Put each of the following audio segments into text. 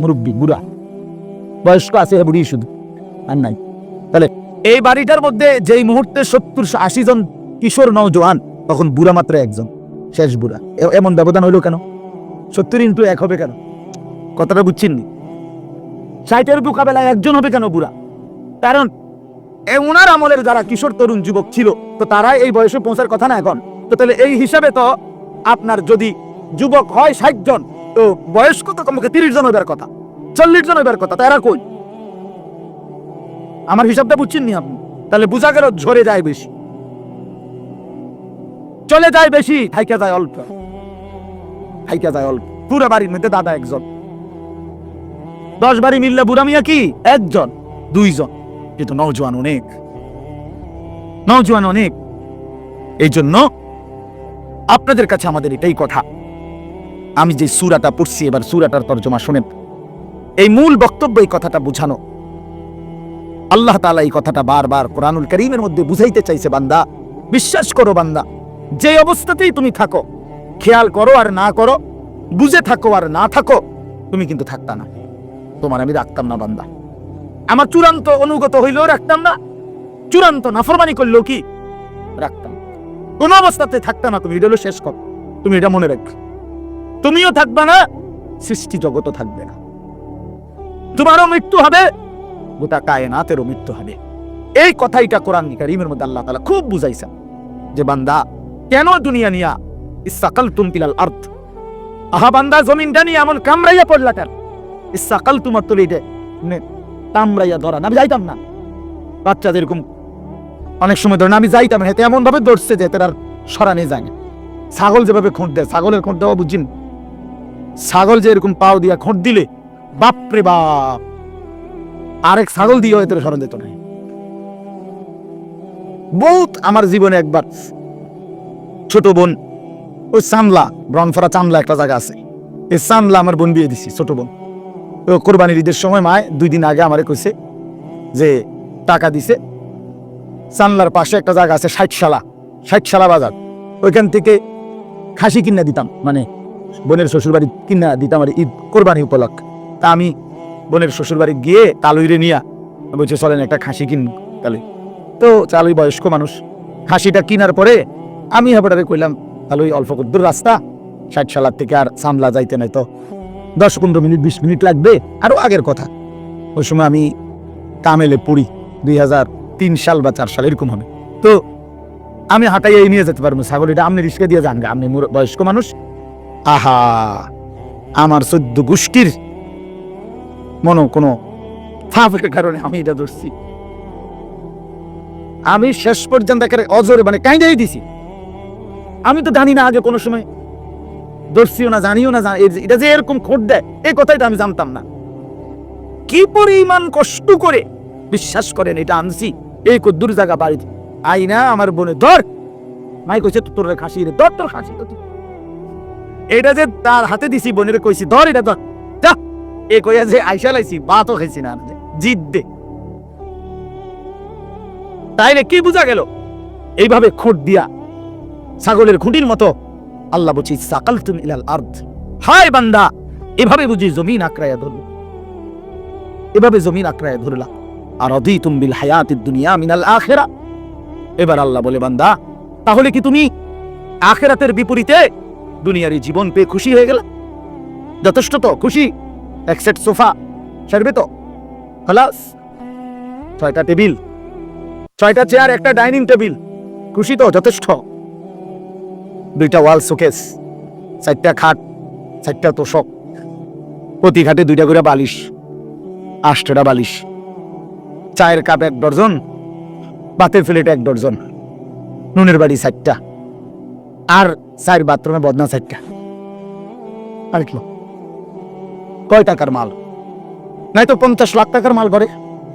মুরব্বী, বুড়া। বয়স্ক আছে বুড়ি শুধু, আর নাই। তাহলে এই বাড়িটার মধ্যে যেই মুহূর্তে সত্তর আশি জন কিশোর নওজোয়ান তখন বুড়া মাত্র একজন, শেষ বুড়া। এমন ব্যবধান হইল কেন? সত্তর ইন্টু এক হবে কেন? কথাটা বুঝছেন নি ষাটের মোকাবেলায় একজন হবে কেন বুড়া? কারণ ওনার আমলের যারা কিশোর তরুণ যুবক ছিল, তো তারা এই বয়সে পৌঁছার কথা না এখন। তো তাহলে এই হিসাবে তো আপনার যদি যুবক হয় ষাট জন তো বয়স্ক তো কমকে তিরিশ জন হইবার কথা। চল্লিশ জন হইবার কথা তারা কই? আমার হিসাবটা বুঝছেন নি আপনি? তাহলে বোঝা গেল ঝরে যায় বেশি। চলে যায় বেশি, থাইকা যায় অল্প। থাইকা যায় অল্প। পুরো বাড়ির মধ্যে দাদা একজন। দশ বাড়ি মিললে বুড়া মিয়া কি? একজন, দুইজন। কিন্তু নৌজওয়ান অনেক। নৌজওয়ান অনেক। এই জন্য আপনাদের কাছে আমাদের এটাই কথা। আমি যে সুরাটা পড়ছি, এবার সুরাটার তর্জমা শোনেন। এই মূল বক্তব্য এই কথাটা বুঝানো। আল্লাহ তাআলা এই কথাটা বারবার কোরআনুল করিমের মধ্যে বুঝাইতে চাইছে, বান্দা। বিশ্বাস করো, বান্দা। যে অবস্থাতেই তুমি থাকো, খেয়াল করো আর না করো, বুঝে থাকো আর না থাকো, তুমি কিন্তু থাকতা না। তোমার আমি রাখতাম না, বান্দা। আমার চূড়ান্ত অনুগত হইলেও রাখতাম না। চূড়ান্ত নাফরমানি করলেও কি? রাখতাম। কোন অবস্থাতে থাকতাম না তুমি, এটা হলো শেষ কর তুমি এটা মনে রাখ তুমিও থাকবে না, সৃষ্টি জগতও থাকবে না। তোমারও মৃত্যু হবে, গোটা কায়নাতেরও মৃত্যু হবে। এই কথাইটা কোরআন কারীমের মধ্যে আল্লাহ তাআলা খুব বুঝাইছেন যে, বান্দা, কেন দুনিয়া নিয়া ইসাকাল তুমপিলাল আর্থ আহা বান্দা, জমিনটা নিয়ে এমন কামড়াইয়া পড়লা কেন? ইসাকাল তোমার তুলে কামড়াইয়া ধরা, আমি যাইতাম না। বাচ্চাদের এরকম অনেক সময় ধরেন আমি যাইতাম না এতে এমন ভাবে দৌড়ছে যে তার সরানে যায় না ছাগল যেভাবে খোঁট দেয় ছাগলের খোঁট দেওয়া বুঝিন ছাগল যে এরকম পাও দিয়া খোঁট দিলে, বাপরে বাপ। আরেক ছাগল দিয়ে হয়তো সরণ দিত না। বহুত আমার জীবনে একবার ছোট বোন, ওই চামলা ব্রনফরা চামলা একটা জায়গা আছে। এই চামলা আমার বোন বিয়ে দিছি, ছোট বোন। কোরবানির ঈদের সময় মায় দুই দিন আগে আমারে কইছে যে টাকা দিছে। চানলার পাশে একটা জায়গা আছে ষাটশালা ষাটশালা বাজার। ওইখান থেকে খাসি কিনা দিতাম মানে বোনের শ্বশুরবাড়ি কিনা দিতাম আর ঈদ কোরবানি উপলক্ষ। তা আমি বোনের শ্বশুরবাড়ি গিয়ে তালুইরে নিয়া বলছে চলেন একটা খাসি কিন তালুই তো চালুই বয়স্ক মানুষ খাসিটা কিনার পরে আমি হেবাটারে কইলাম তালুই অল্প দূর রাস্তা ষাট সালার থেকে আর সামলা যাইতে নাই তো। দশ পনেরো মিনিট বিশ মিনিট লাগবে আরও আগের কথা। ওই সময় আমি কামেলে পড়ি দুই হাজার তিন সাল বা চার সাল এরকম হবে। তো আমি হাঁটাইয়া নিয়ে যেতে পারব ছাগল এটা আপনি রিস্কে দিয়ে যান গা, আপনি বয়স্ক মানুষ। আহা, আমার চোদ্দ গোষ্ঠীর মনো কোনো ফাফের কারণে আমি এটা ধরছি। আমি শেষ পর্যন্ত একেবারে অজরে মানে কাইন্দাই দিছি। আমি তো জানি না আগে কোনো সময় ধরছিও না, জানিও না এটা যে এরকম খোট দেয়, এই কথাটা আমি জানতাম না। কি পরিমাণ কষ্ট করে বিশ্বাস করেন এটা আনছি। এই কদ্দুর জায়গা বাড়িতে। আই না আমার বোনে, ধর! মাই কইছে তো তোর খাসি রে, ধর তোর খাসি তো। এটা যে তার হাতে দিছি বোনের কইছি, ধর এটা ধর। যা। এ কইয়া যে আইসা লাইছি ভাতও খাইছি না জিদ দে। তাইলে কি বোঝা গেল? এইভাবে খুঁট দিয়া ছাগলের খুঁটির মতো আল্লাহ বলছি সাকাল তুমি ইলাল আর্দ। হায় বান্দা, এভাবে বুঝি জমিন আক্রায়া ধরল। এভাবে জমিন আক্রায়া ধরলা। আর অধি তুমবিল হায়াতির দুনিয়া মিনাল আখেরা। এবার আল্লাহ বলে, বান্দা, তাহলে কি তুমি আখেরাতের বিপরীতে দুনিয়ার এই জীবন পেয়ে খুশি হয়ে গেল যথেষ্ট তো, খুশি। এক সেট সোফা, সারবে তো। খালাস। ছয়টা টেবিল, ছয়টা চেয়ার, একটা ডাইনিং টেবিল। খুশি তো, যথেষ্ট। দুইটা ওয়াল শোকেস, চারটা খাট, চারটা তোষক। প্রতি খাটে দুইটা করে বালিশ আষ্টটা বালিশ। চায়ের কাপ এক ডর্জন বাতের প্লেট এক ডর্জন নুনের বাড়ি চারটা। আর চার বাথরুমে বদনা চারটা। আর কয় টাকার মাল? নাই তো পঞ্চাশ লাখ টাকার মাল করে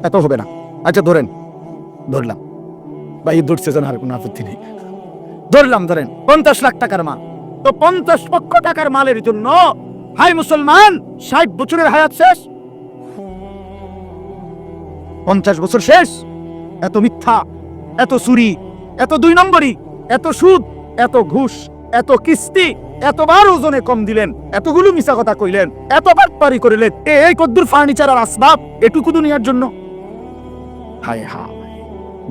এত হবে না। আচ্ছা ধরেন। ধরলাম। ভাই ধরছে যেন আর কোনো আপত্তি নেই। ধরলাম, ধরেন, পঞ্চাশ লাখ টাকার মাল। তো পঞ্চাশ লক্ষ টাকার মালের জন্য হাই মুসলমান, ষাট বছরের হায়াত শেষ। পঞ্চাশ বছর শেষ। এত মিথ্যা, এত চুরি, এত দুই নম্বরই, এত সুদ, এত ঘুষ। এত কিস্তি, এতবার ওজনে কম দিলেন, এতগুলো মিশা কথা কইলেন এতবার পারি করিলেন এই কদ্দুর ফার্নিচার আর আসবাব, এটুকু দুনিয়ার জন্য? হায় হায়,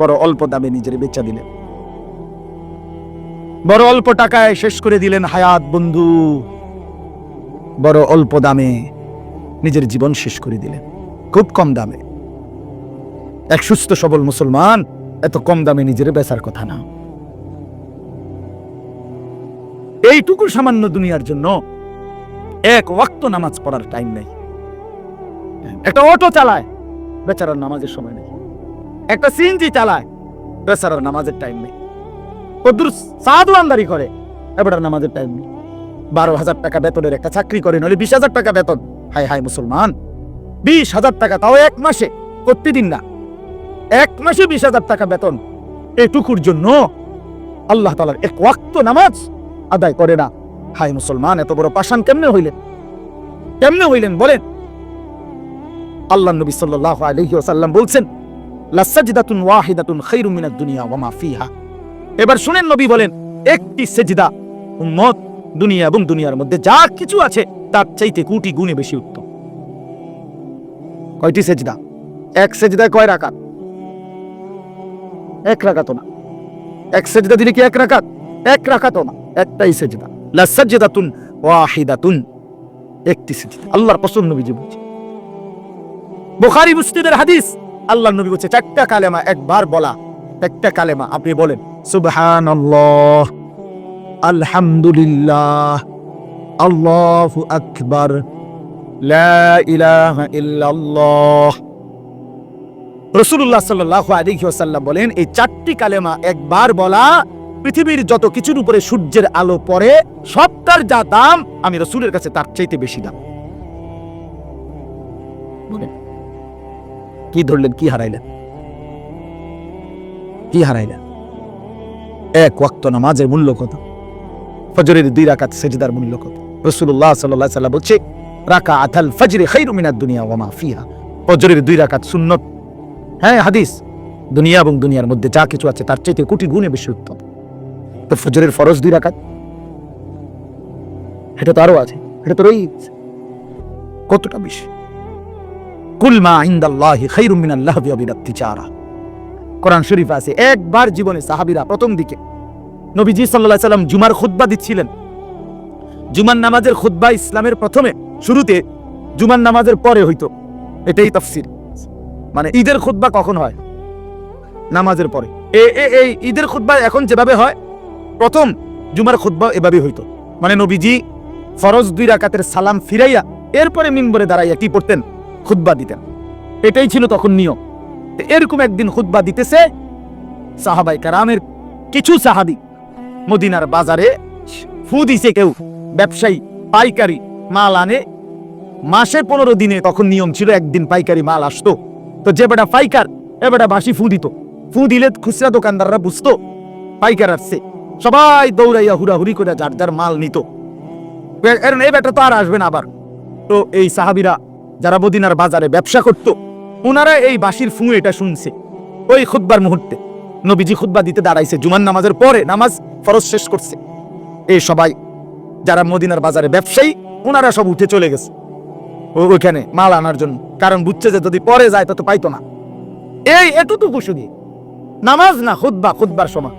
বড় অল্প দামে নিজের বেচা দিলেন। বড় অল্প টাকায় শেষ করে দিলেন হায়াত বন্ধু। বড় অল্প দামে নিজের জীবন শেষ করে দিলেন, খুব কম দামে। এক সুস্থ সবল মুসলমান এত কম দামে নিজের বেচার কথা না। এইটুকু সামান্য দুনিয়ার জন্য এক ওয়াক্ত নামাজ পড়ার টাইম নেই। একটা অটো চালায়, বেচারার নামাজের সময় নেই। একটা সিএনজি চালায়, বেচারার নামাজের টাইম নেই। কদ্দুর সাধু আমদারি করে এবার নামাজের টাইম নেই। বারো হাজার টাকা বেতনের একটা চাকরি করে, নইলে বিশ হাজার টাকা বেতন। হাই হাই মুসলমান, বিশ হাজার টাকা, তাও এক মাসে, প্রতিদিন না। এক মাসে বিশ হাজার টাকা বেতন। এটুকুর জন্য আল্লাহ তালার এক ওয়াক্ত নামাজ আদায় করে না। হাই মুসলমান, এত বড় পাষাণ কেমনে হইলেন? কেমনে হইলেন বলেন? আল্লাহ নবী সাল্লাল্লাহু আলাইহি ওয়াসাল্লাম বলছেন লাসাজদাতুন ওয়াহিদাতুন দুনিয়া ফিহা। এবার শুনেন নবী বলেন, একটি সেজদা দুনিয়া এবং দুনিয়ার মধ্যে যা কিছু আছে, তার চাইতে কোটি গুণে বেশি উত্তম। কয়টি সেজদা? এক সেজদায় কয় রাকাত? এক রাকাত না। এক সেজদা দিলে কি এক রাকাত? এক রাকাত না, একটাই সেজদা। লা সাজদাতুন ওয়াহিদাতুন, একটি সেজদা। আল্লাহর পছন্দ নবীজি বলছে। বুখারী, মুসলিমের হাদিস, আল্লাহর নবী বলছে, চারটা কালেমা একবার বলা, একটা কালেমা আপনি বলেন, সুবহানাল্লাহ, আলহামদুলিল্লাহ, আল্লাহু আকবার, লা ইলাহা ইল্লাল্লাহ। রসুল্লাহ সাল্লাল্লাহু আলাইহি ওয়াসাল্লাম বলেন, এই চারটি কালেমা একবার বলা পৃথিবীর যত কিছুর উপরে সূর্যের আলো পড়ে, সবটার যা দাম, আমি রসুলের কাছে তার চাইতে বেশি দাম। কি ধরলেন, কি হারাইলেন? কি হারাইলেন? এক ওয়াক্ত নামাজের মূল্য কত? ফজরের দুই রাকাত সেজদার মূল্য কত? রসুল্লাহ সাল্লাহ সাল্লাম বলছে রাকা আথাল ফজরে খৈরু মিনাদ দুনিয়া ওয়া মা ফিহা। ফজরের দুই রাকাত সুন্নত। হ্যাঁ হাদিস। দুনিয়া এবং দুনিয়ার মধ্যে যা কিছু আছে, তার চাইতে কোটি গুণে বেশি উত্তম। তো ফজরের ফরজ দুই রাকাত? এটা তো আরও আছে। এটা তো রয়েছে কতটা বেশি? ইনদাল্লাহি বিনাত তিজারা। কোরআন শরীফ আছে, একবার জীবনে প্রথম দিকে নবীজি জুমার দিচ্ছিলেন। জুমার নামাজের খুতবা ইসলামের প্রথমে, শুরুতে জুমার নামাজের পরে হইতো। এটাই তাফসীর। মানে ঈদের খুতবা কখন হয়? নামাজের পরে। এই ঈদের খুতবা এখন যেভাবে হয় প্রথম জুমার খুতবা এভাবে হইতো। মানে নবীজি ফরজ দুই রাকাতের সালাম ফিরাইয়া এরপরে মিম্বরে দাঁড়াইয়া কি পড়তেন? খুতবা দিতেন। এটাই ছিল তখন নিয়ম। এরকম একদিন খুতবা দিতেছে সাহাবাই কারামের কিছু সাহাবি। মদিনার বাজারে ফু দিছে কেউ, ব্যবসায়ী, পাইকারি মাল আনে। মাসে পনেরো দিনে তখন নিয়ম ছিল একদিন পাইকারি মাল আসতো। তো যে বেটা পাইকার, এ বেটা বাসি ফু দিত। ফু দিলে খুচরা দোকানদাররা বুঝতো, পাইকার আসছে। সবাই দৌড়াইয়া হুড়াহুড়ি করে যার যার মাল নিত। এই বেটা তো আর আসবে না আবার। তো এই সাহাবিরা যারা মদিনার বাজারে ব্যবসা করত ওনারা এই বাসির ফু এটা শুনছে। ওই খুতবার মুহূর্তে নবীজি খুতবা দিতে দাঁড়াইছে, জুমার নামাজের পরে নামাজ ফরজ শেষ করছে। এই সবাই যারা মদিনার বাজারে ব্যবসায়ী ওনারা সব উঠে চলে গেছে। ওইখানে মাল আনার জন্য। কারণ বুঝছে যে যদি পরে যায় তত পাইতো না। এই এতটুকু শুধু নামাজ না খুদ্া খুদ্বার সময়।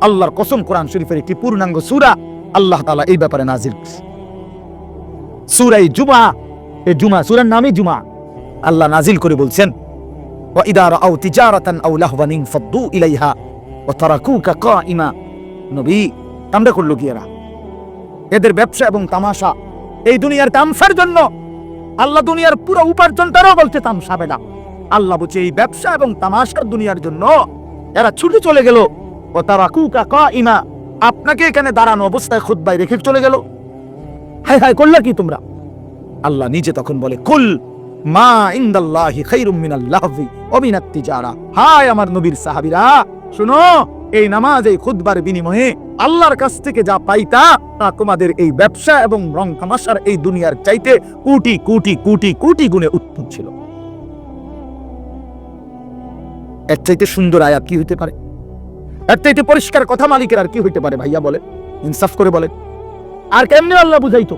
আল্লাহর কসম কোরআন শরীফের একটি পূর্ণাঙ্গ সূরা আল্লাহ তাআলা এই ব্যাপারে নাজিল করছে সূরাই জুমা এই জুমা সূরার নামই জুমা আল্লাহ নাজিল করে বলছেন وإذا رأوا تجارة أو لهوا انفضوا إليها وتركوك قائما নবী কামড়ে করলো কি এরা এদের ব্যবসা এবং তামাশা এই দুনিয়ার তামসার জন্য আল্লাহ দুনিয়ার পুরো উপার্জনটারও বলছে তামসাবে না আল্লাহ বলছে এই ব্যবসা এবং তামাশার দুনিয়ার জন্য এরা ছুটে চলে গেল ও তারা কুকা কা ইমা আপনাকে এখানে দাঁড়ানো অবস্থায় খুদ্বাই রেখে চলে গেল। হাই হাই, করলে কি তোমরা? আল্লাহ নিজে তখন বলে, কুল মা ইন্দাল্লাহি খাইরুম মিনাল লাহবি ওয়া মিনাত হায় আমার নবীর সাহাবীরা, শুনো, এই নামাজ, এই খুতবার বিনিময়ে আল্লাহর কাছ থেকে যা পাইতা, তা তোমাদের এই ব্যবসা এবং রং তামাশার এই দুনিয়ার চাইতে কোটি কোটি কোটি কোটি গুণে উত্তম ছিল। এর চাইতে সুন্দর আয়াত কি হইতে পারে? এর চাইতে পরিষ্কার কথা মালিকের আর কি হইতে পারে ভাইয়া বলে ইনসাফ করে বলে আর কেমনে আল্লাহ বুঝাইতো?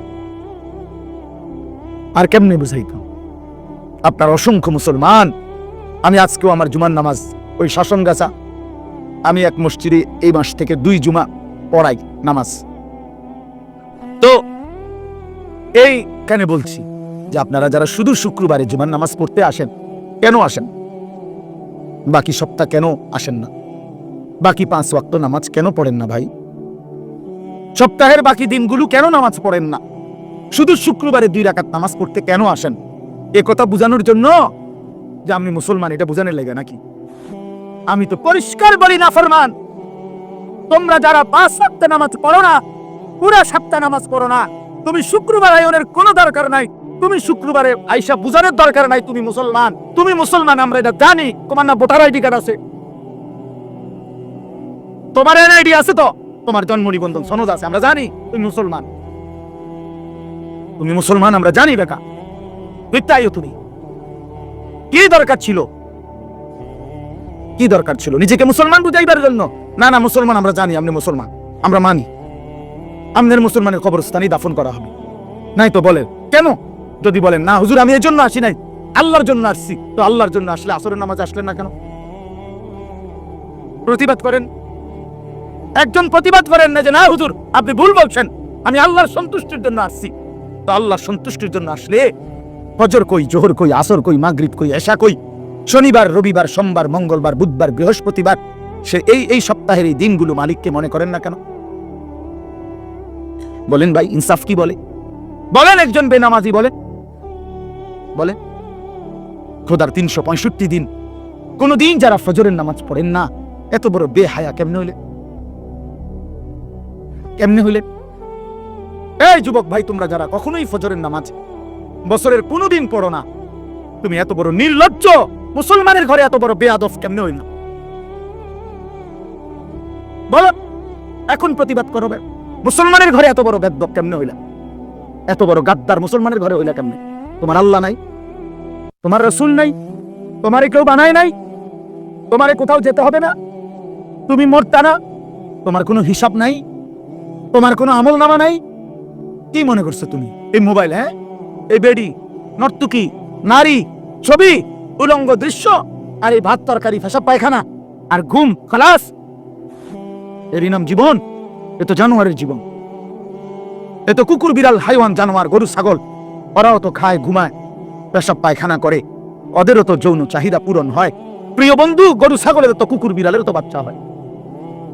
আর কেমনে বুঝাইতো? আপনার অসংখ্য মুসলমান, আমি আজকেও আমার জুমার নামাজ ওই শাসন গাছা আমি এক মসজিদে এই মাস থেকে দুই জুমা পড়াই নামাজ। তো এই কেন বলছি যে আপনারা যারা শুধু শুক্রবারে জুমার নামাজ পড়তে আসেন, কেন আসেন? বাকি সপ্তাহ কেন আসেন না? বাকি পাঁচ ওয়াক্ত নামাজ কেন পড়েন না ভাই? সপ্তাহের বাকি দিনগুলো কেন নামাজ পড়েন না? শুধু শুক্রবারে দুই রাকাত নামাজ পড়তে কেন আসেন? এ কথা বোঝানোর জন্য যে আমি মুসলমান, এটা বোঝানোর লেগে নাকি? আমি তো পরিষ্কার বলি না, ফরমান। তোমরা যারা পাঁচ সপ্তাহ নামাজ পড়ো না, পুরা সপ্তাহ নামাজ পড়ো না। তুমি শুক্রবার আয়নের কোনো দরকার নাই। তুমি শুক্রবারে আইসা বুঝানোর দরকার নাই তুমি মুসলমান। তুমি মুসলমান, আমরা এটা জানি। তোমার না ভোটার আইডি কার্ড আছে। তোমার এনআইডি আছে তো? তোমার জন্ম নিবন্ধন সনদ আছে, আমরা জানি। তুমি মুসলমান। তুমি মুসলমান, আমরা জানি বেকা। মিথ্যাইও তুমি। কি দরকার ছিল? কি দরকার ছিল? নিজেকে মুসলমান বুঝাইবার জন্য? না না, মুসলমান আমরা জানি আপনি মুসলমান। আমরা মানি। আমাদের মুসলমানের কবরস্থানেই দাফন করা হবে। নাই তো বলেন কেন? যদি বলেন, না, হুজুর, আমি এই জন্য আসি নাই। আল্লাহর জন্য আসছি। তো আল্লাহর জন্য আসলে আসরের নামাজ আসলেন না কেন? প্রতিবাদ করেন। একজন প্রতিবাদ করেন না যে, না, হুজুর, আপনি ভুল বলছেন। আমি আল্লাহর সন্তুষ্টির জন্য আসছি। তো আল্লাহর সন্তুষ্টির জন্য আসলে ফজর কই, জোহর কই, আসর কই, মাগরিব কই, এশা কই, শনিবার, রবিবার, সোমবার, মঙ্গলবার, বুধবার, বৃহস্পতিবার, সে এই এই সপ্তাহের এই দিনগুলো মালিককে মনে করেন না কেন? বলেন ভাই, ইনসাফ কি বলে? বলেন, একজন বেনামাজি বলে। বলে খোদার তিনশো পঁয়ষট্টি দিন। কোনো দিন যারা ফজরের নামাজ পড়েন না, এত বড় বেহায়া কেমনে হইলে? কেমনে হইলে? এই যুবক ভাই, তোমরা যারা কখনোই ফজরের নামাজ বছরের কোনোদিন পড়ো না, তুমি এত বড় নির্লজ্জ। মুসলমানের ঘরে এত বড় বেয়াদব কেমনে হইল? বলো, এখন প্রতিবাদ করো বে। মুসলমানের ঘরে এত বড় বেদব কেমনে হইলা? এত বড় গাদ্দার মুসলমানের ঘরে হইলা কেমনে? তোমার আল্লাহ নাই, তোমার রসুল নাই, তোমারে কেউ বানায় নাই, তোমারে কোথাও যেতে হবে না, তুমি মরতা না, তোমার কোনো হিসাব নাই। তোমার কোনো আমল নামা নাই? কি মনে করছ তুমি? এই মোবাইল হ্যাঁ? এই বেডি, নর্তুকি, নারী, ছবি, উলঙ্গ দৃশ্য, আর এই ভাত তরকারি ফেসা পায়খানা, আর ঘুম, খালাস। এরই নাম জীবন, এ তো জানোয়ারের জীবন। এ তো কুকুর, বিড়াল, হাইওয়ান, জানোয়ার, গরু, ছাগল। ওরাও তো খায়, ঘুমায় পেশাব পায়খানা করে। ওদেরও তো যৌন চাহিদা পূরণ হয়। প্রিয় বন্ধু, গরু, ছাগলের তো কুকুর বিড়ালের তো বাচ্চা হয়।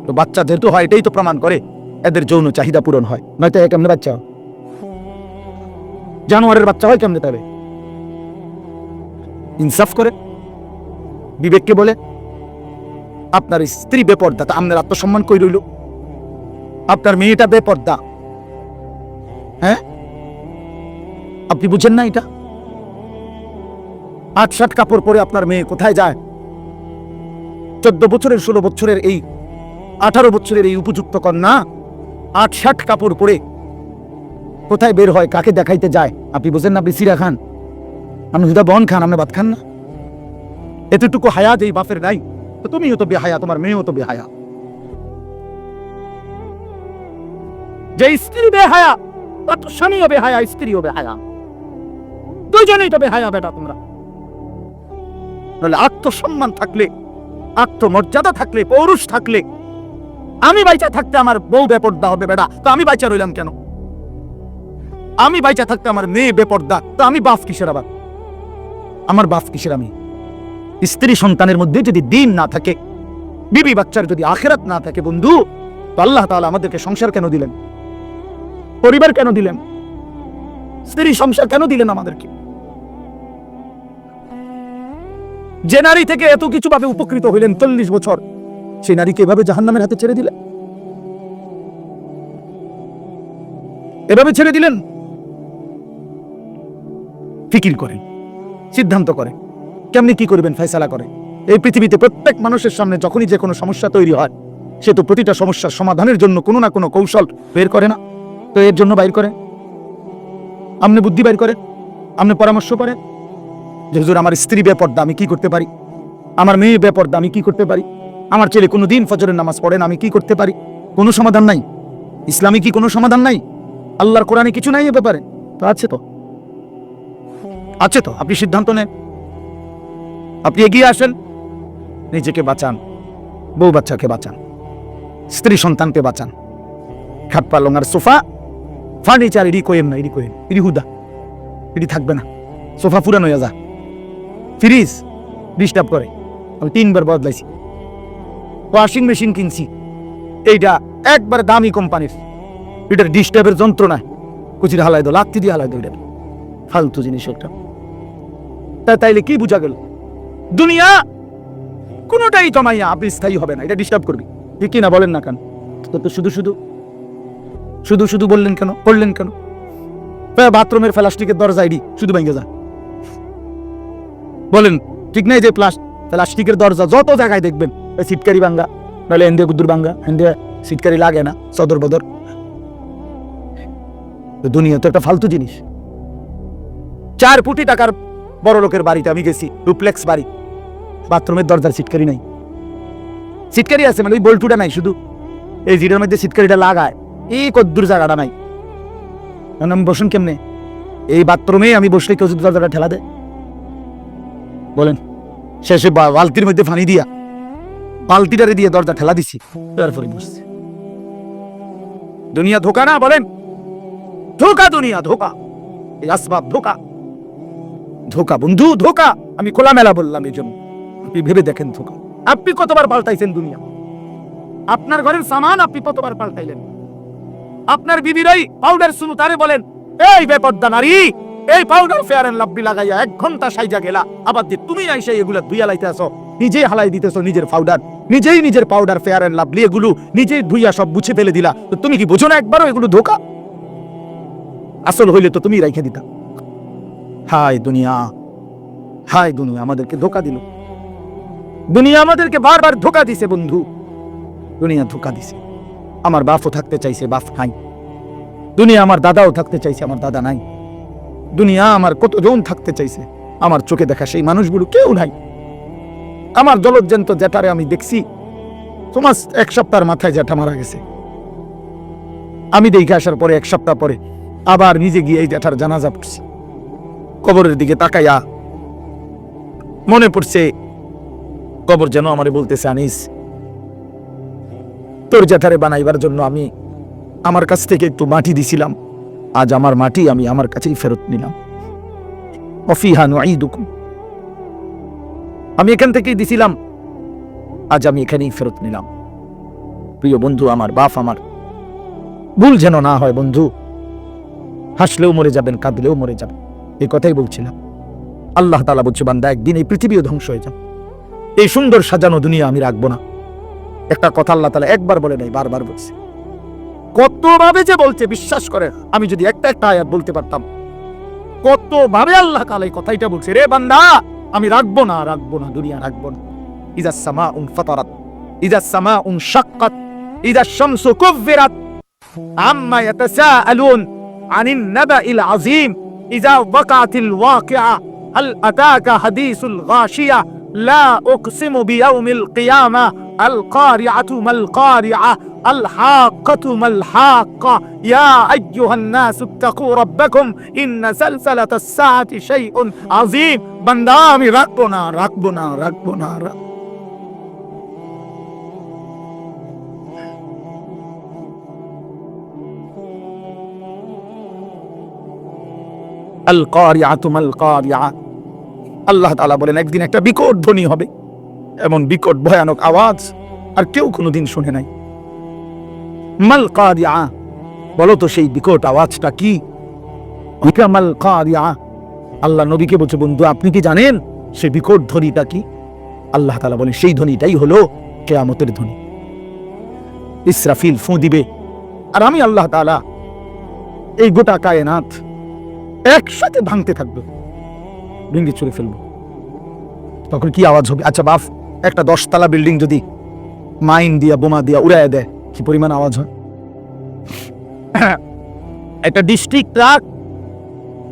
তো বাচ্চাদের তো হয়, এটাই তো প্রমাণ করে। এদের যৌন চাহিদা পূরণ হয়। নয়তো এ কেমনে বাচ্চা? জানোয়ারের বাচ্চা হয় কেমনে তবে ইনসাফ করে? বিবেককে বলে? আপনার স্ত্রী বেপর্দা, তা আপনার আত্মসম্মান কই রইল? আপনার মেয়েটা বেপর্দা। হ্যাঁ? আপনি বুঝেন না এটা? আট ষাট কাপড় পরে আপনার মেয়ে কোথায় যায়? চোদ্দ বছরের, ষোলো বছরের এই, আঠারো বছরের এই উপযুক্ত কন্যা আট ষাট কাপড় পরে কোথায় বের হয়, কাকে দেখাইতে যায়? আপনি বুঝেন না, আপনি সিরা খান। আপনি হুদা বন খান, আপনি ভাত খান না। এতটুকু হায়া যেই বাপের নাই, তো তুমিও তো বেহায়া, তোমার মেয়েও তো বেহায়া। যে স্ত্রী বেহায়া, তার তো স্বামীও বেহায়া, স্ত্রীও বেহায়া। দুইজনেই তো বেহায়া বেটা তোমরা। নাহলে আত্মসম্মান থাকলে, আত্মমর্যাদা থাকলে, পৌরুষ থাকলে আমি বাইচা থাকতে আমার বউ বেপর্দা হবে বেটা। তো আমি বাইচা রইলাম কেন? আমি বাইচা থাকতে আমার মেয়ে বেপর্দা। তো আমি বাপ কিসের আবার? আমার বাপ কিসের আমি? স্ত্রী সন্তানের মধ্যে যদি দিন না থাকে, বিবি বাচ্চার যদি আখেরাত না থাকে বন্ধু, তো আল্লাহ তাআলা আমাদেরকে সংসার কেন দিলেন? পরিবার কেন দিলেন? স্ত্রী সংসার কেন দিলেন আমাদেরকে? যে নারী থেকে এত কিছু ভাবে উপকৃত হইলেন চল্লিশ বছর সেই নারীকে এভাবে জাহান্নামের হাতে ছেড়ে দিলেন? এভাবে ছেড়ে দিলেন? ফিকির করেন, সিদ্ধান্ত করেন। কেমনি কি করবেন, ফয়সালা করে এই পৃথিবীতে প্রত্যেক মানুষের সামনে যখনই যে কোনো সমস্যা তৈরি হয়, সে তো প্রতিটা সমস্যার সমাধানের জন্য কোনো না কোনো কৌশল বের করে না। তো এর জন্য বাইর করে আপনি বুদ্ধি বাইর করেন, আপনি পরামর্শ করেন যে, হুজুর, আমার স্ত্রী বেপর্দা, আমি কি করতে পারি? আমার মেয়ে বেপর্দা, আমি কি করতে পারি? আমার ছেলে কোনো দিন ফজরের নামাজ পড়েন আমি কি করতে পারি? কোনো সমাধান নাই? ইসলামী কি কোনো সমাধান নাই? আল্লাহর কোরআনে কিছু নাই এ ব্যাপারে? তো আছে তো। আছে তো, আপনি সিদ্ধান্ত নেন। আপনি এগিয়ে আসেন। নিজেকে বাঁচান। বউ বাচ্চাকে বাঁচান। স্ত্রী সন্তানকে বাঁচান। খাট পালং আর সোফা, ফার্নিচার এডি কোয়েন না এডি কোয়েন এডি হুদা। এডি থাকবে না। সোফা পুরানো যা। ফ্রিজ, ডিস্টার্ব করে। আমি তিনবার বদলাইছি। ওয়াশিং মেশিন কিনছি। এইটা একবার দামি কোম্পানির। এটার ডিস্টার্বের যন্ত্রণা কুচির হালাই দো লাত্তি দিয়ে হালাই দো এটা ফালতু জিনিস একটা তা তাইলে কি বুঝা গেল? দুনিয়া কোনোটাই জমাইয়া আপনি স্থায়ী হবে না, এটা ডিস্টার্ব করবি। ঠিক কি না বলেন না কেন? তো শুধু শুধু শুধু শুধু বললেন কেন, করলেন কেন? বাথরুমের প্লাস্টিকের দরজা আইডি, শুধু ভেঙে যা। বলেন, ঠিক নাই যে প্লাস প্লাস্টিকের দরজা যত জায়গায় দেখবেন সিটকারি বাঙ্গা নাহলে এন্দে গুদ্দুর বাঙ্গা এন্দে সিটকারি লাগে না, সদর বদর। দুনিয়া তো একটা ফালতু জিনিস। চার কোটি টাকার বড় লোকের বাড়িতে আমি গেছি, ডুপ্লেক্স বাড়ি। বাথরুমের দরজার সিটকারি নাই। সিটকারি আছে মানে ওই বল্টুটা নাই, শুধু এই জিডের মধ্যে সিটকারিটা লাগায়। এই কদ্দুর জায়গাটা নাই। এখন আমি বসুন কেমনে? এই বাথরুমে আমি বসলে কেউ যদি দরজাটা ঠেলা দেয়? বলেন, শেষে বালতির মধ্যে ফানি দিয়া বালতিটারে দিয়ে দরজা ঠেলা দিছি তারপরে বসছি। দুনিয়া ধোকা না বলেন? ধোকা দুনিয়া, ধোকা। এই আসবাব ধোকা। ধোকা বন্ধু, ধোকা। আমি খোলামেলা বললাম এই জন্য। আপনি ভেবে দেখেন ধোকা। আপনি কতবার পাল্টাইছেন দুনিয়া? আপনার ঘরের সামান আপনি কতবার পাল্টাইলেন? আপনার বিবিরাই পাউডার শুনু তারে বলেন, এই বেপর্দা নারী, এই পাউডার ফেয়ার এন্ড লাভলি লাগাইয়া এক ঘণ্টা সাইজা গেলা। আবার যে তুমি আইসা এগুলা ধুইয়া লাইতে আসো নিজেই হালাই দিতেছো নিজের পাউডার নিজেই নিজের পাউডার ফেয়ার অ্যান্ড লাভলি এগুলো নিজেই ধুইয়া সব বুঝে ফেলে দিলা। তো তুমি কি বোঝো না একবারও এগুলো ধোকা? আসল হইলে তো তুমি রাইখে দিতা। হায় দুনিয়া হায় দুনিয়া, আমাদেরকে ধোকা দিল। দুনিয়া আমাদেরকে বারবার ধোকা দিছে, বন্ধু। দুনিয়া ধোকা দিছে। আমার বাপও থাকতে চাইছে, বাপ নাই। দুনিয়া আমার দাদাও থাকতে চাইছে, আমার দাদা নাই। দুনিয়া আমার কতজন থাকতে চাইছে, আমার চোখে দেখা সেই মানুষগুলো কেউ নাই। আমার জলজ্জন্ত জ্যাঠারে আমি দেখছি। তোমার এক সপ্তাহের মাথায় জ্যাঠা মারা গেছে। আমি দেখে আসার পরে এক সপ্তাহ পরে আবার নিজে গিয়ে এই জ্যাঠার জানাজা পড়ছি। কবরের দিকে তাকাইয়া মনে পড়ছে, কবর যেন আমারে বলতেছে, আনিস, তোর জ্যাঠারে বানাইবার জন্য আমি আমার কাছ থেকে একটু মাটি দিছিলাম। আজ আমার মাটি আমি আমার কাছেই ফেরত নিলাম। অফিহা নুঈদুকুম। আমি এখান থেকেই দিছিলাম। আজ আমি এখানেই ফেরত নিলাম। প্রিয় বন্ধু, আমার বাপ আমার। ভুল যেন না হয় বন্ধু। হাসলেও মরে যাবেন, কাঁদলেও মরে যাবেন। এই কথাই বলছিলাম। আল্লাহ তালা বলছে, বান্দা, একদিন এই পৃথিবীও ধ্বংস হয়ে যাবে। এই সুন্দর সাজানো দুনিয়া আমি রাখব না। একটা কথা আল্লাহ তালা একবার বলে নাই, বারবার বলছে। কতভাবে যে বলছে, বিশ্বাস করে আমি যদি একটা একটা আয়াত বলতে পারতাম। কতভাবে আল্লাহ তালা এই কথাইটা বলছে, রে বান্দা! আমি রাখবো না রাখবো না দুনিয়া রাখবো না ইজা সামা উন ফাতারাত ইজা সামা উন শাক্কাত ইজা শামসু কুফিরাত আম্মা ইয়াতাসাআলুন আনিন নাবাইল আযীম ইজা ওয়াকাতিল ওয়াকিআ هل أتاك حديث الغاشية لا أقسم بيوم القيامة القارعة ما القارعة الحاقة ما الحاقة يا أيها الناس اتقوا ربكم إن سلسلة الساعة شيء عظيم بندامي ركبنا ركبنا ركبنا ركبنا আল কারিআতু মাল কারিআ আল্লাহ তাআলা বলেন একদিন একটা বিকট ধ্বনি হবে এমন বিকট ভয়ানক আওয়াজ আর কেউ কোনোদিন শুনে নাই মাল কারিআ বলো তো সেই বিকট আওয়াজটা কি? মাল কারিআ আল্লাহ নবীকে বলছে, বন্ধু, আপনি কি জানেন সেই বিকট ধ্বনিটা কি? আল্লাহ তাআলা বলেন, সেই ধ্বনিটাই হলো কেয়ামতের ধ্বনি। ইসরাফিল ফু দিবে। আর আমি আল্লাহ তাআলা এই গোটা কায়নাত একসাথে ভাঙতে থাকবে, ভেঙে চলে ফেলব। তখন কি আওয়াজ হবে? আচ্ছা বাফ, একটা দশতলা বিল্ডিং যদি মাইন দিয়া, বোমা দিয়া উড়ায় দেয় কি পরিমাণ আওয়াজ হয়? একটা ডিস্ট্রিক্ট ট্রাক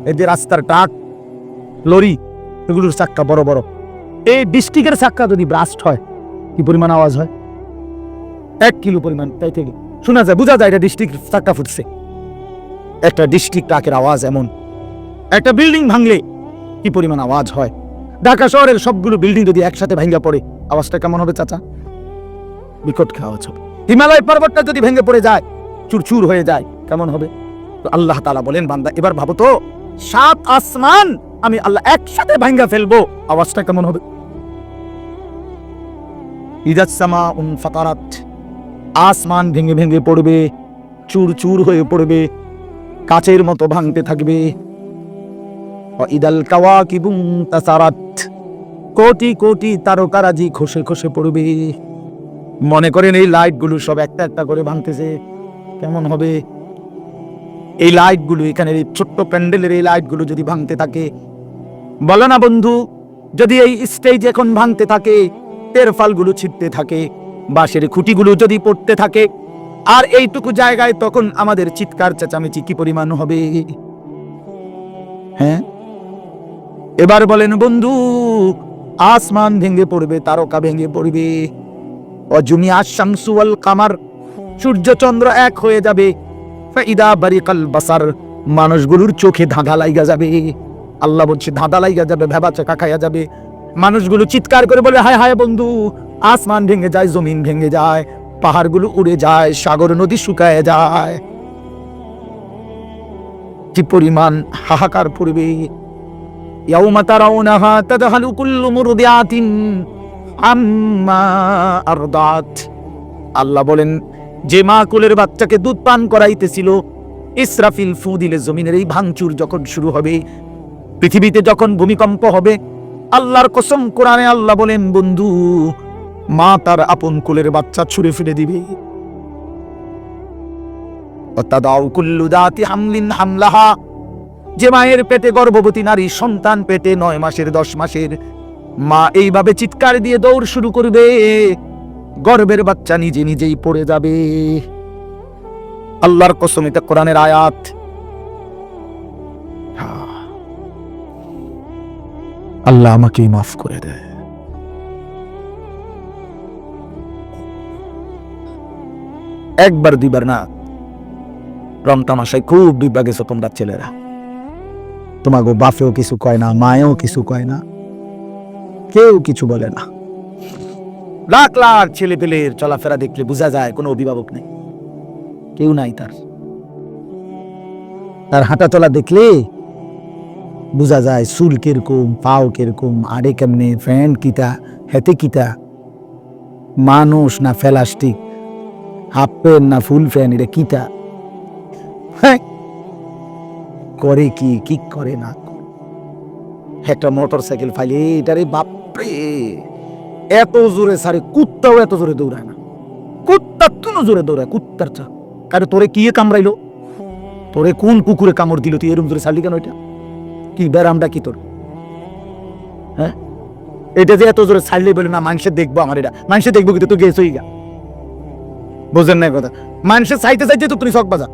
এই যে রাস্তার ট্রাক লরি, এগুলোর চাক্কা বড় বড়। এই ডিস্ট্রিক্টের চাক্কা যদি ব্রাস্ট হয়, কি পরিমাণ আওয়াজ হয়? এক কিলো পরিমাণ, তাই থেকে। শোনা যায়, বোঝা যায় এটা ডিস্ট্রিক্ট চাক্কা ফুটছে। একটা ডিস্ট্রিক্ট ট্রাকের আওয়াজ এমন। একটা বিল্ডিং ভাঙলে কি পরিমাণ আওয়াজ হয়? ঢাকা শহরের সবগুলো বিল্ডিং যদি একসাথে ভাঙ্গা পড়ে, আওয়াজটা কেমন হবে, চাচা? বিকট আওয়াজ হবে হিমালয় পর্বতটা যদি ভেঙে পড়ে যায়, চুরচুর হয়ে যায়, কেমন হবে? তো আল্লাহ তালা বলেন, বান্দা, এবার ভাবো তো, সাত আসমান আমি আল্লাহ একসাথে ভাঙ্গা ফেলব, আওয়াজটা কেমন হবে? ইদাসমা উন ফাতারাত, আসমান ভেঙে ভেঙে পড়বে চুর চুর হয়ে পড়বে, কাচের মতো ভাঙতে থাকবে। ইদাল কাওয়া কিবুং তাসারাত, কোটি কোটি তারকারাজি খসে খসে পড়বে। মনে করেন এই লাইটগুলো সব একটা একটা করে ভাঙতেছে। কেমন হবে? এই লাইটগুলো এখানে এই ছোট্ট প্যান্ডেলের এই লাইটগুলো যদি ভাঙতে থাকে, বলো না বন্ধু, যদি এই স্টেজ এখন ভাঙতে থাকে তেরফালগুলো ছিটতে থাকে, বাঁশের খুঁটিগুলো যদি পড়তে থাকে, আর এইটুকু জায়গায় তখন আমাদের চিৎকার, চেঁচামেচি কি পরিমাণ হবে? হ্যাঁ? এবার বলেন বন্ধু, আসমান ভেঙে পড়বে, তারকা ভেঙে পড়বে। অজুমি আশামসু ওয়াল কামার সূর্য চন্দ্র এক হয়ে যাবে। ফাইদা বারিকাল বাসার, মানুষগুলোর চোখে ধাঁধা লাইগা যাবে। আল্লাহ বলছে, ধাঁধা লাইগা যাবে, ভেবা চাকা খাইয়া যাবে। মানুষগুলো চিৎকার করে বলে, হায় হায় বন্ধু, আসমান ভেঙে যায়, জমিন ভেঙে যায়, পাহাড়গুলো উড়ে যায়, সাগর, নদী শুকায় যায়। কি পরিমাণ হাহাকার পড়বে ইয়াউমা তারাউনাহা তাদহালু কুল্লু মুরদিআতিন আম্মা আল্লাহ বলেন, যে মা কুলের বাচ্চাকে দুধ পান করাইতেছিল, ইসরাফিল ফু দিলে জমিনের এই ভাঙচুর যখন শুরু হবে, পৃথিবীতে যখন ভূমিকম্প হবে, আল্লাহর কসম কোরআনে আল্লাহ বলেন, বন্ধু, মা তার আপন কুলের বাচ্চা ছুঁড়ে ফেলে দিবে। যে মায়ের পেটে গর্ভবতী নারী সন্তান পেটে নয় মাসের, দশ মাসের মা এইভাবে চিৎকার দিয়ে দৌড় শুরু করবে। গর্বের বাচ্চা নিজে নিজেই পড়ে যাবে। আল্লাহর কসম কোরআনের আয়াত। আল্লাহ আমাকেই মাফ করে দেয় একবার, দুইবার না, রং তামাশায় খুব ডুবা গেছো তোমরা ছেলেরা। তোমাকে বাপেও কিছু কয় না, মায়েও কিছু কয় না। কেউ কিছু বলে না। লাখ লাখ ছেলে পেলের চলাফেরা দেখলে বোঝা যায় কোনো অভিভাবক নেই। কেউ নাই তার। তার হাঁটা চলা দেখলে বোঝা যায় চুল কীরকম, পাও কীরকম, আড়ে কেমনে, ফ্যান কিতা হেতে কিতা মানুষ না ফেলাস্টিক, হাফ প্যান্ট না ফুল ফ্যান এটা কিতা হ্যাঁ করে কি কি করে না। একটা মোটর সাইকেল ফাইলে এটারে এত জোরে সারে, কুত্তাও এত জোরে দৌড়ায় না। কুত্তার তুনো জোরে দৌড়ায়, কুত্তার চা। কারে তোরে কি কামড়াইলো? তোরে কোন কুকুরে কামড় দিল তুই এরম জোরে ছাড়লি কেন এটা? কি ব্যারামটা কি তোর? হ্যাঁ? এটা যে এত জোরে ছাড়লে বলে না মানুষে দেখব আমার এটা। মানুষে দেখব কিন্তু তুই গেছই গা বুঝেন না কথা। মানুষের চাইতে চাইতে তো তুমি শখ বাজা।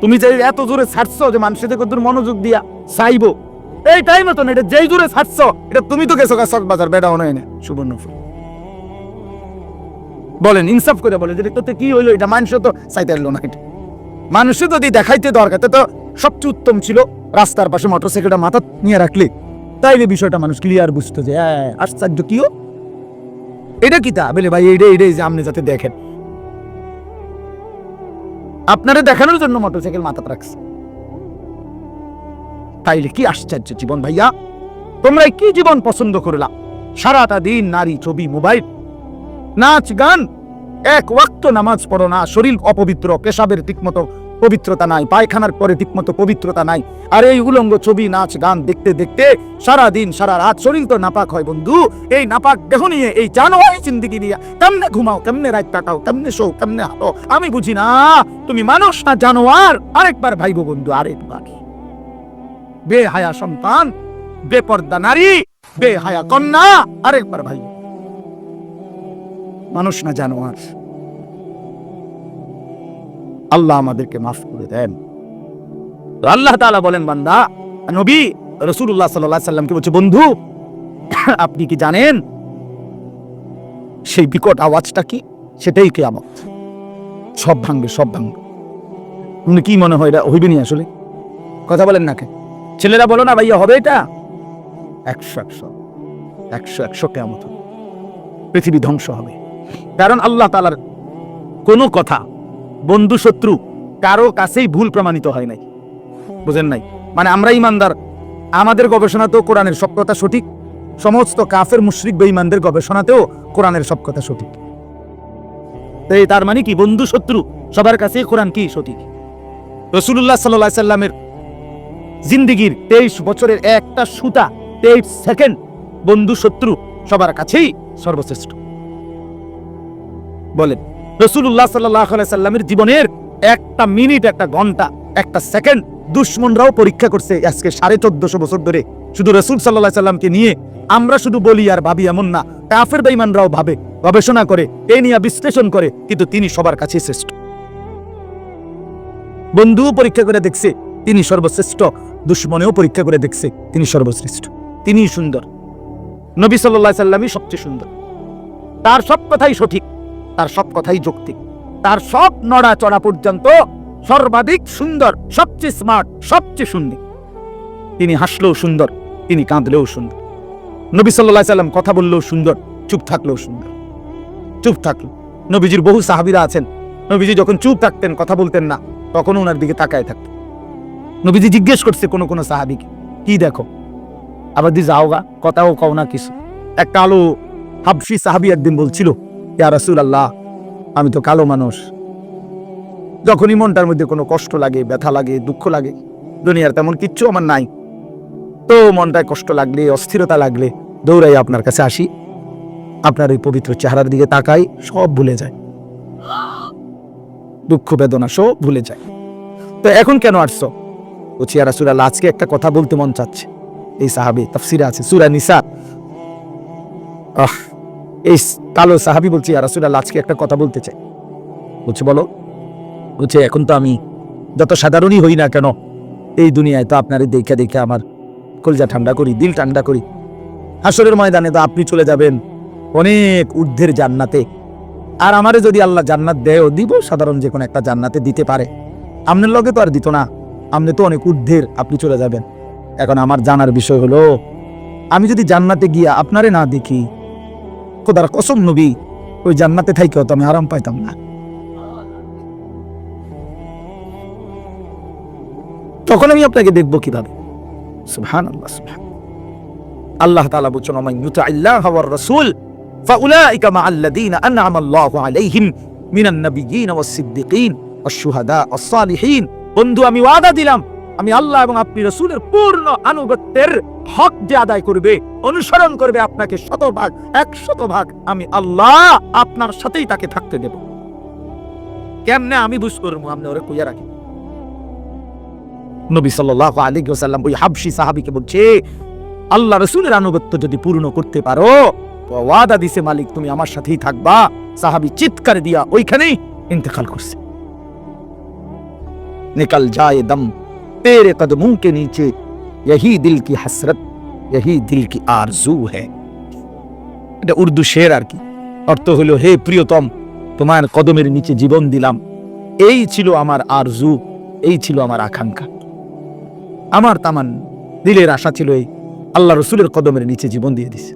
তুমি যে এত জোরে ছাড়ছো যে মানুষের তোর মনোযোগ দিয়া চাইব এই তো এটা যেই ছাড়ছো, এটা তুমি তো গেছো বাজার বলেন, ইনসাফ করে তোতে কি হইল, এটা তো চাইতে না, এটা। মানুষে যদি দেখাইতে দরকার তো সবচেয়ে উত্তম ছিল, রাস্তার পাশে মোটরসাইকেলটা মাথা নিয়ে রাখলে। তাইলে বিষয়টা মানুষ ক্লিয়ার বুঝতো যে হ্যাঁ আশ্চর্য কিও এটা কি তা? বলে, ভাই এইটা এইটাই যে আপনি যাতে দেখেন। আপনারে দেখানোর জন্য মোটরসাইকেল মাথা রাখছে। তাইলে কি আশ্চর্য জীবন ভাইয়া? তোমরা কি জীবন পছন্দ করলা? সারাটা দিন নারী ছবি, মোবাইল, নাচ, গান, এক ওয়াক্ত নামাজ পড়ো না, শরীর অপবিত্র, পেশাবের ঠিকমতো পবিত্রতা নাই, পায়খানার পরে ঠিকমতো পবিত্রতা নাই। আর এই উলঙ্গ ছবি, নাচ, গান দেখতে দেখতে সারা দিন, সারা রাত শরীর তো নাপাক হয় বন্ধু। এই নাপাক দেহ নিয়ে, এই জানোয়ারি জিন্দিগি নিয়ে কেমনে ঘুমাও, কেমনে রাত কাটাও, কেমনে শো কেমনে হাঁটো? আমি বুঝি না, তুমি মানুষ না জানোয়ার। আরেকবার ভাইবো বন্ধু, আরেকবার। বেহায়া সন্তান, বেপর্দা নারী, বেহায়া কন্যা, আরেকবার ভাই। মানুষ না জানোয়ার। আল্লাহ আমাদেরকে মাফ করে দেন। আল্লাহ তাআলা বলেন, বান্দা, নবী রসুল্লাহ সাল্লাহ সাল্লামকে বলছে, বন্ধু, আপনি কি জানেন সেই বিকট আওয়াজটা কি? সেটাই কেয়ামত। সব ভাঙবে সব ভাঙবে। কি মনে হয়, এটা হইবে নি আসলে? কথা বলেন না কে? ছেলেরা বলো না ভাইয়া, হবে এটা? একশো একশো একশো একশো কেমন পৃথিবী ধ্বংস হবে। কারণ আল্লাহ তালার কোনো কথা বন্ধু শত্রু কারও কাছেই ভুল প্রমাণিত হয় নাই। বুঝেন নাই? মানে আমরা ইমানদার, আমাদের গবেষণাতেও কোরআনের সব কথা সঠিক, সমস্ত কাফের, মুশরিক, বেঈমানদের গবেষণাতেও কোরআনের সব কথা সঠিক। তো এই তার মানে কি? বন্ধু শত্রু, সবার কাছে কোরআন কি সঠিক? রসুল্লাহ সাল্লাহ সাল্লামের জিন্দিগির তেইশ বছরের একটা সুতা, তেইশ সেকেন্ড। বন্ধু, শত্রু, সবার কাছেই সর্বশ্রেষ্ঠ। বলেন রসুল্লাহ সাল্লাহ সাল্লামের জীবনের একটা মিনিট, একটা ঘণ্টা, একটা সেকেন্ড দুশ্মনরাও পরীক্ষা করছে আজকে সাড়ে চোদ্দশো বছর ধরে। শুধু রসুল সাল্লাহ সাল্লামকে নিয়ে আমরা শুধু বলি আর ভাবি এমন না, কাফের বেইমানরাও ভাবে, গবেষণা করে, এ নিয়ে বিশ্লেষণ করে, কিন্তু তিনি সবার কাছে শ্রেষ্ঠ। বন্ধু পরীক্ষা করে দেখছে, তিনি সর্বশ্রেষ্ঠ। দুশ্মনেও পরীক্ষা করে দেখছে তিনি সর্বশ্রেষ্ঠ। তিনি সুন্দর। নবী সাল্লাহ সাল্লামই সবচেয়ে সুন্দর। তার সব কথাই সঠিক, তার সব কথাই যৌক্তিক। তার সব নড়া চড়া পর্যন্ত সর্বাধিক সুন্দর, সবচেয়ে স্মার্ট সবচেয়ে সুন্দর। তিনি হাসলেও সুন্দর, তিনি কাঁদলেও সুন্দর। নবী সাল্লাহ সাল্লাম কথা বললেও সুন্দর, চুপ থাকলেও সুন্দর। চুপ থাকল। নবীজির বহু সাহাবিরা আছেন। নবীজি যখন চুপ থাকতেন, কথা বলতেন না, তখন ওনার দিকে তাকায় থাকতেন। নবীজি জিজ্ঞেস করছে কোনো কোনো সাহাবিকে, কি দেখো? আবার দি যাওগা, কথাও কও না কিছু। একটা আলো হাবসি সাহাবি একদিন বলছিল, ইয়া রাসূল আল্লাহ আমি তো কালো মানুষ। যখনই মনটার মধ্যে কোনো কষ্ট লাগে, ব্যথা লাগে, দুঃখ লাগে, দুনিয়ার তেমন কিচ্ছু আমার নাই। তো মনটায় কষ্ট লাগলে, অস্থিরতা লাগলে দৌড়াই আপনার কাছে আসি। আপনার ওই পবিত্র চেহারার দিকে তাকাই, সব ভুলে যায়। দুঃখ বেদনা সব ভুলে যায়। তো এখন কেন আসছো? বলছি আর সুরাল আজকে একটা কথা বলতে মন চাচ্ছে। এই সাহাবি, তাফসিরে আছে, সুরা নিসা। আহ, এই কালো সাহাবি বলছি আর সুরাল আজকে একটা কথা বলতে চাই বলছে, বলো। বলছে, এখন তো আমি যত সাধারণই হই না কেন, এই দুনিয়ায় তো আপনার দেখে দেখে আমার কলজা ঠান্ডা করি, দিল ঠান্ডা করি। হাসরের ময়দানে তো আপনি চলে যাবেন অনেক ঊর্ধ্বের জান্নাতে। আর আমারে যদি আল্লাহ জান্নাত দেয়ও, দিব সাধারণ যে কোনো একটা জান্নাতে দিতে পারে। আপনার লগে তো আর দিত না। আপনি তো অনেক ঊর্ধ্বের আপনি চলে যাবেন। এখন আমার জানার বিষয় হলো, আমি যদি জান্নাতে গিয়া আপনারে না দেখি, খোদার কসম নবী, ওই জান্নাতে থাইকেও তো আমি আরাম পাইতাম না। তখন আমি আপনাকে দেখব কীভাবে? আল্লাহ আল্লাহ তাআলা বলছেন, ওমান ইউতিল্লাহ ওয়ার রাসূল, ফাউলাইকা মা আল্লাযীনা আনআমা আল্লাহু আলাইহিম মিনান নাবিয়্যিন ওয়াস সিদ্দিকিন ওয়াস শুহাদা ওয়াস সালিহিন। বন্ধু, আমি ওয়াদা দিলাম, আমি আল্লাহ এবং আপনি রাসূলের পূর্ণ আনুগত্যের হক যে আদায় করবে, অনুসরণ করবে আপনাকে শতভাগ একশত ভাগ আমি আল্লাহ আপনার সাথেই তাকে থাকতে দেব। কেমনে আমি বুঝ করব? আপনি ওরে কইয়া রাখি নবী সাল্লাল্লাহু আলাইহি ওয়াসাল্লাম ওই হাবশি সাহাবীকে বলছে, আল্লাহ রসুলের আনুগত্য যদি পূর্ণ করতে পারো, ওয়াদা দিছে মালিক, তুমি আমার সাথেই থাকবা। সাহাবী চিৎকার দিয়া ওইখানেই ইন্তেকাল করছে। निकल जाए दम तेरे कदमों के नीचे यही दिल की हसरत यही दिल की आरजू है এটা উর্দু শের আর কি অর্থ হলো হে প্রিয়তম তোমার কদমের নিচে জীবন দিলাম এই ছিল আমার আরজু এই ছিল আমার আকাঙ্ক্ষা আমার তামান দিলের আশা ছিল এই আল্লাহ রসুলের কদমের নিচে জীবন দিয়ে দিছে